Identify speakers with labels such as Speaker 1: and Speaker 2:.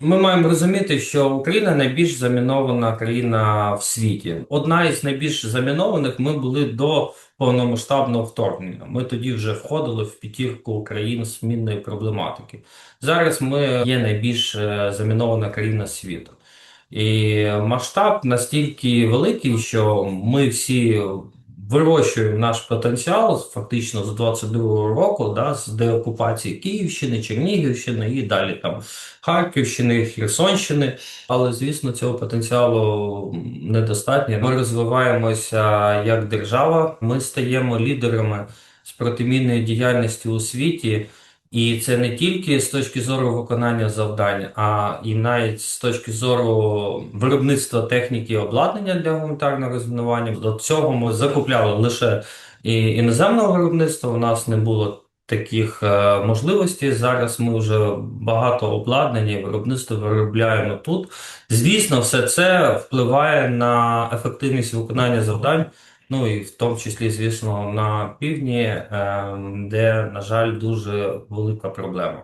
Speaker 1: Ми маємо розуміти, що Україна найбільш замінована країна в світі. Одна із найбільш замінованих ми були до повномасштабного вторгнення. Ми тоді вже входили в п'ятірку країн з мінної проблематики. Зараз ми є найбільш е, замінована країна світу. І масштаб настільки великий, що ми всі вирощуємо наш потенціал фактично з 22-го року, да, з деокупації Київщини, Чернігівщини і далі там Харківщини, Херсонщини. Але звісно, цього потенціалу недостатньо. Ми розвиваємося як держава. Ми стаємо лідерами з протимінної діяльності у світі. І це не тільки з точки зору виконання завдань, а і навіть з точки зору виробництва техніки і обладнання для гуманітарного розмінування. До цього ми закупляли лише і іноземного виробництва. У нас не було таких е, можливостей. Зараз ми вже багато обладнання і виробництва виробляємо тут. Звісно, все це впливає на ефективність виконання завдань. Ну і в тому числі, звісно, на півдні, е, де, на жаль, дуже велика проблема.